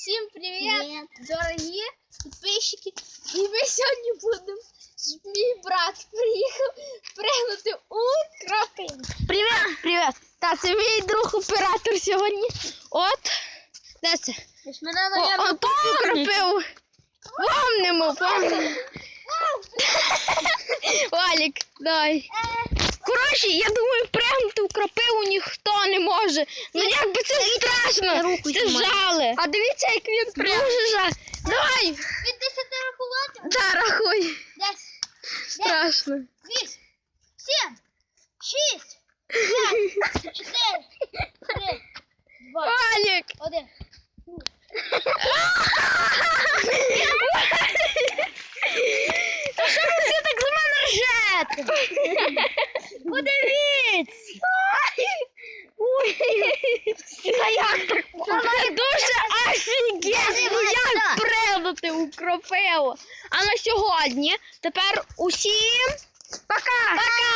Всім привіт, дорогі підписчики. І ми сьогодні будемо. Мій брат приїхав пригнути у крапину. Привіт, привіт. Та це мій друг оператор сьогодні. От. Де це? Мене, О, наверное, отут укропив. Помнимо, помнимо. Валік, дай. Коротше, я думаю, ніхто не може. Ну як би це страшно. Це жали. А дивіться, як він дуже жал. Давай, Від 10 рахувати? да, рахуй. 10, Страшно. 8, 7, 6, 5, 4, 3, 2, Валік. 1. Та що ви всі так з мене ржете? Подивіться. Та як так? Це дуже офігенно, як пригнути у кропиву. А на сьогодні тепер усім. Пока. Пока.